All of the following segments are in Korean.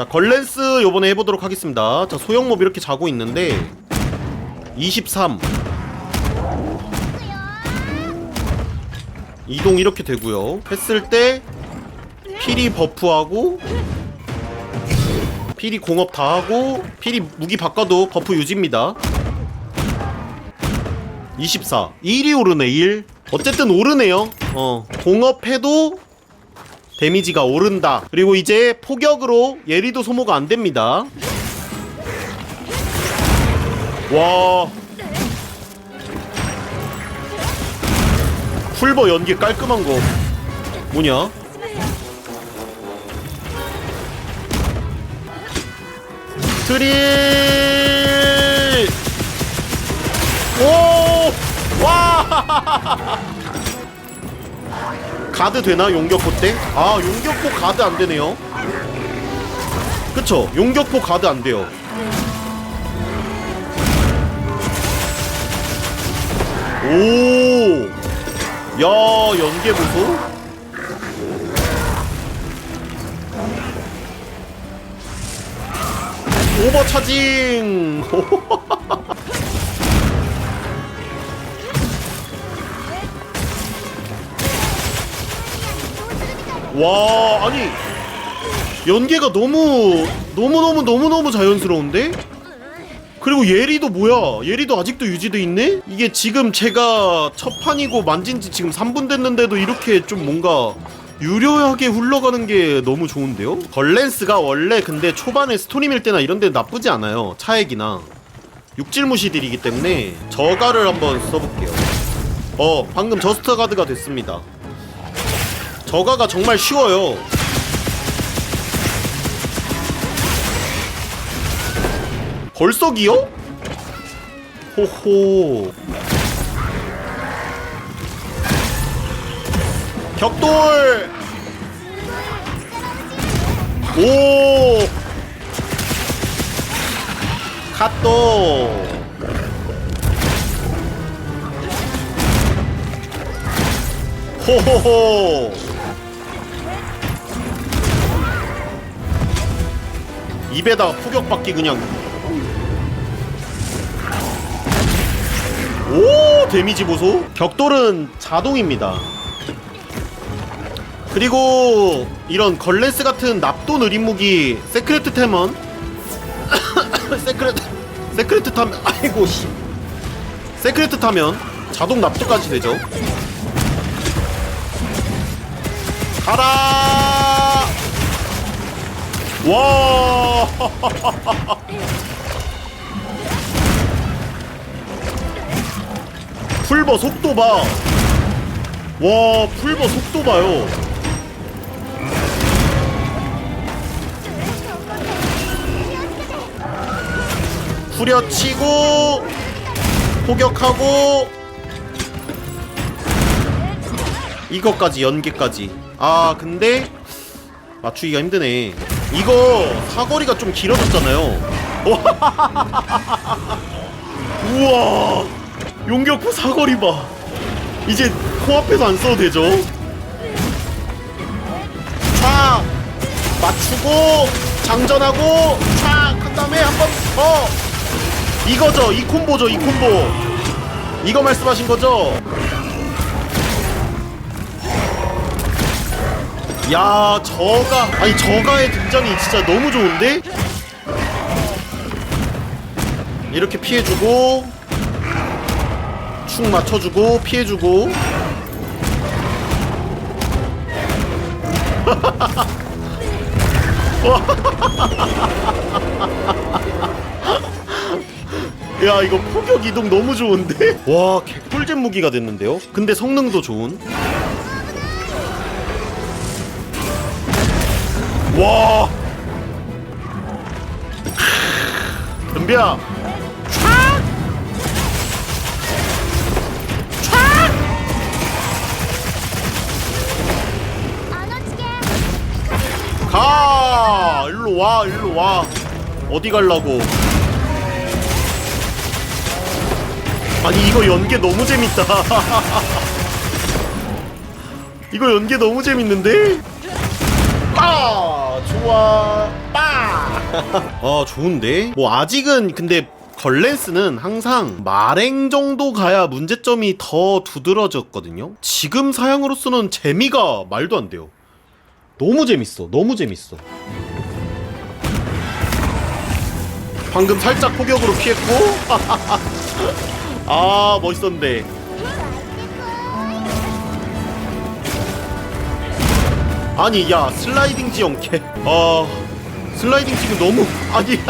자 걸렌스 요번에 해보도록 하겠습니다. 자 소형몹 이렇게 자고 있는데 23 이동 이렇게 되고요. 했을 때 피리 버프하고 피리 공업 다 하고 피리 무기 바꿔도 버프 유지입니다. 24 1이 오르네 1 어쨌든 오르네요. 어 공업해도 데미지가 오른다. 그리고 이제 포격으로 예리도 소모가 안됩니다. 와. 풀버 연기 깔끔한 거. 뭐냐? 트릴 오! 와! 가드 되나 용격포 때? 아 용격포 가드 안 되네요. 그쵸? 용격포 가드 안 돼요. 오! 야 연계 보소? 오버 차징! 와 아니 연계가 너무 너무 너무 너무 너무 자연스러운데? 그리고 예리도 뭐야? 예리도 아직도 유지돼 있네? 이게 지금 제가 첫 판이고 만진 지 지금 3분 됐는데도 이렇게 좀 뭔가 유려하게 흘러가는 게 너무 좋은데요? 걸렌스가 원래 근데 초반에 스토리 밀 때나 이런 데 나쁘지 않아요. 차액이나. 육질무시들이기 때문에 저가를 한번 써볼게요. 어, 방금 저스트 가드가 됐습니다. 저가가 정말 쉬워요. 벌써기요? 호호. 격돌! 오! 갓도! 호호호! 입에다가 포격받기 그냥. 오 데미지 보소. 격돌은 자동입니다. 그리고 이런 걸레스 같은 납도 느린 무기 세크레트 템은? 세크레트 세크레트 타면 아이고 씨. 세크레트 타면 자동 납도까지 되죠. 가라! 와 풀버 속도 봐. 와, 풀버 속도 봐요. 후려치고 포격하고 이거까지 연계까지. 아, 근데 맞추기가 힘드네. 이거 사거리가 좀 길어졌잖아요. 우와. 용격포 사거리 봐. 이제 코앞에서 안 써도 되죠. 촥 맞추고 장전하고 촥한 다음에 한번 더. 이거죠. 이 콤보죠. 이 콤보. 이거 말씀하신 거죠? 야, 저가 아니 저가의 등장이 진짜 너무 좋은데? 이렇게 피해주고 축 맞춰주고 피해주고 야 이거 포격 이동 너무 좋은데? 와 개꿀잼 무기가 됐는데요? 근데 성능도 좋은 와. 덤비야. 가. 일로 와 일로 와. 어디 갈라고? 아니 이거 연계 너무 재밌다. 이거 연계 너무 재밌는데 빠 좋아 빠아 좋은데? 뭐 아직은 근데 걸렌스는 항상 마랭 정도 가야 문제점이 더 두드러졌거든요. 지금 사양으로서는 재미가 말도 안 돼요. 너무 재밌어. 너무 재밌어. 방금 살짝 포격으로 피했고 아 멋있었는데 아니 야 슬라이딩 지형 개 아 슬라이딩 지금 너무 아니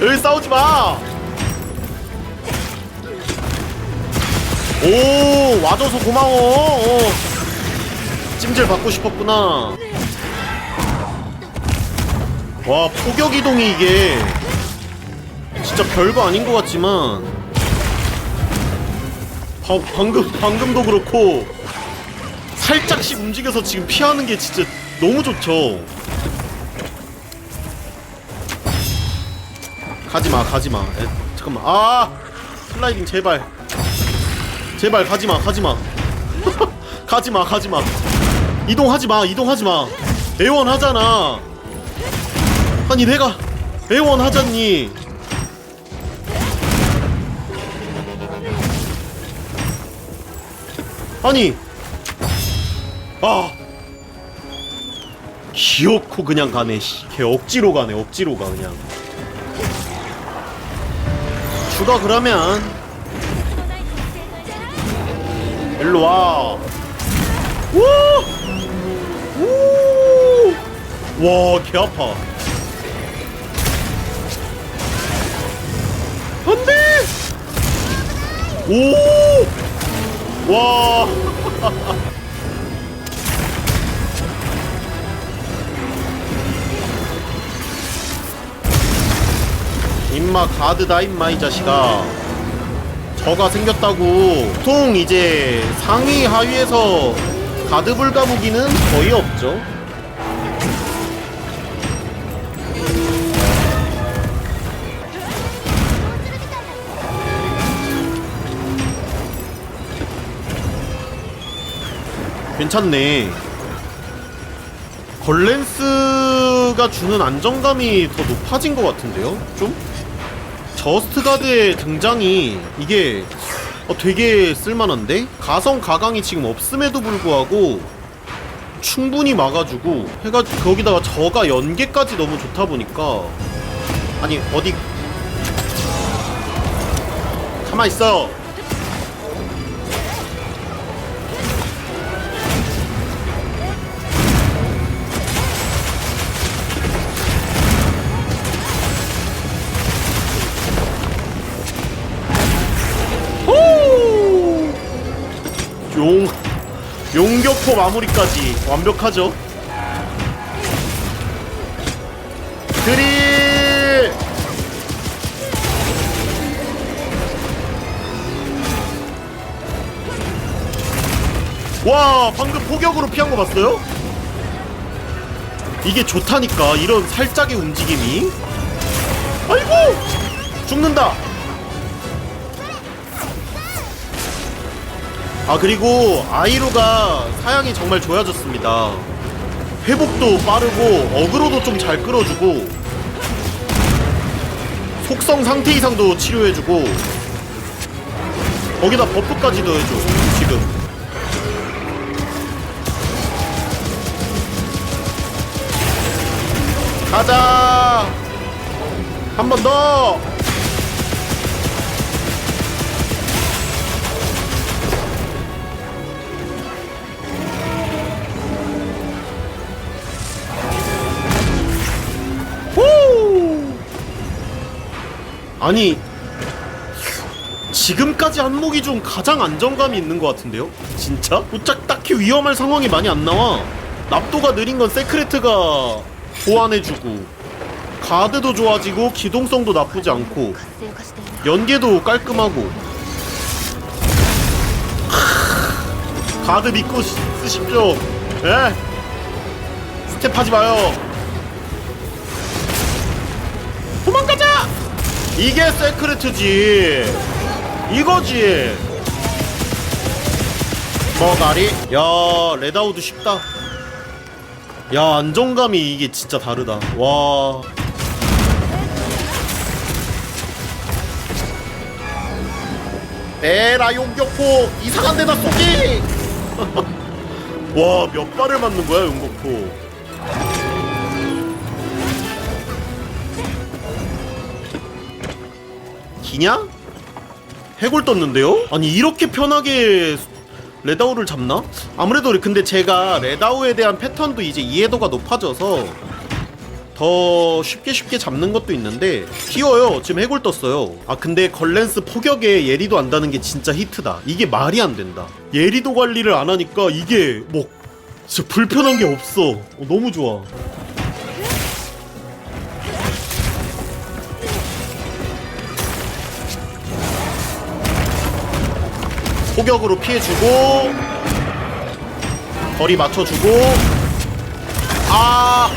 여기 싸우지 마. 오 와줘서 고마워. 어. 찜질 받고 싶었구나. 와 포격 이동이 이게 진짜 별거 아닌 것 같지만 바, 방금 방금도 그렇고 살짝씩 움직여서 지금 피하는 게 진짜 너무 좋죠. 가지마 가지마. 에, 잠깐만. 아! 슬라이딩 제발. 제발 가지마 가지마. 가지마 가지마. 이동하지마 이동하지마. 애원하잖아. 아니 내가 애원하잖니. 아니 아 귀엽고 그냥 가네 씨. 걔 억지로 가네 억지로 가 그냥 죽어 그러면 일로 와. 우! 우! 와, 개 아파. 안 돼! 오! 와! 임마 가드다 임마 이 자식아 저가 생겼다고 보통 이제 상위 하위에서 가드 불가 무기는 거의 없죠 괜찮네 걸렌스가 주는 안정감이 더 높아진 것 같은데요? 좀? 저스트 가드의 등장이 이게 어, 되게 쓸만한데? 가성 가강이 지금 없음에도 불구하고 충분히 막아주고 해가 거기다가 저가 연계까지 너무 좋다 보니까 아니 어디 가만 있어 용 용격포 마무리까지 완벽하죠. 그리 와 방금 포격으로 피한 거 봤어요? 이게 좋다니까 이런 살짝의 움직임이 아이고 죽는다 아 그리고 아이루가 사양이 정말 좋아졌습니다. 회복도 빠르고 어그로도 좀 잘 끌어주고 속성 상태 이상도 치료해주고 거기다 버프까지도 해줘 지금. 가자! 한 번 더 아니 지금까지 한목이 좀 가장 안정감이 있는 것 같은데요? 진짜? 우짝 딱히 위험할 상황이 많이 안 나와 납도가 느린 건 세크레트가 보완해주고 가드도 좋아지고 기동성도 나쁘지 않고 연계도 깔끔하고 가드 믿고 쓰십시오 예? 스텝하지 마요 도망가자! 이게 세크레트지. 이거지. 머가리? 야 레다우드 쉽다. 야 안정감이 이게 진짜 다르다. 와. 에라 용격포. 이상한 데다 쏘기! 와 몇 발을 맞는 거야 용격포 기냐? 해골 떴는데요? 아니 이렇게 편하게 레다우를 잡나? 아무래도 근데 제가 레다우에 대한 패턴도 이제 이해도가 높아져서 더 쉽게 쉽게 잡는 것도 있는데 쉬워요 지금 해골 떴어요 아 근데 걸렌스 포격에 예리도 안다는 게 진짜 히트다 이게 말이 안 된다 예리도 관리를 안 하니까 이게 뭐 진짜 불편한 게 없어 어, 너무 좋아 포격으로 피해주고 거리 맞춰주고 아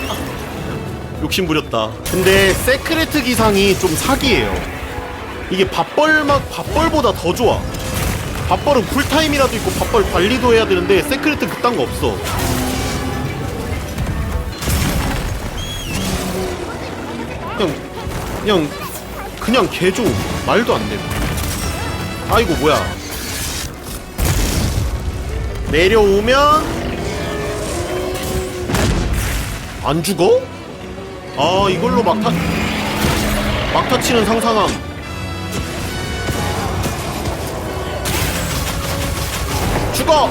욕심 부렸다. 근데 세크레트 기상이 좀 사기예요. 이게 밥벌막 밥벌보다 더 좋아. 밥벌은 쿨타임이라도 있고 밥벌 관리도 해야 되는데 세크레트 그딴 거 없어. 그냥 그냥 그냥 개조 말도 안돼 아이고 뭐야 내려오면 안 죽어? 아 이걸로 막타 막타 치는 상상함 죽어!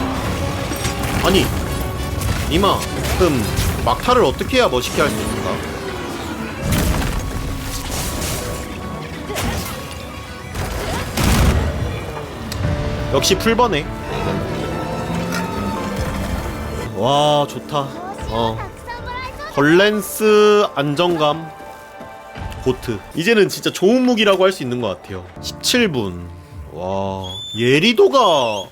아니 이마 그럼 막타를 어떻게 해야 멋있게 할 수 있을까? 역시 풀버네 와 좋다. 어. 걸렌스 안정감 고트. 이제는 진짜 좋은 무기라고 할 수 있는 것 같아요. 17분. 와 예리도가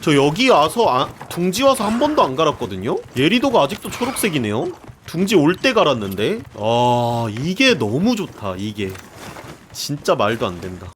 저 여기 와서 아, 둥지 와서 한 번도 안 갈았거든요? 예리도가 아직도 초록색이네요? 둥지 올 때 갈았는데? 아 이게 너무 좋다 이게. 진짜 말도 안 된다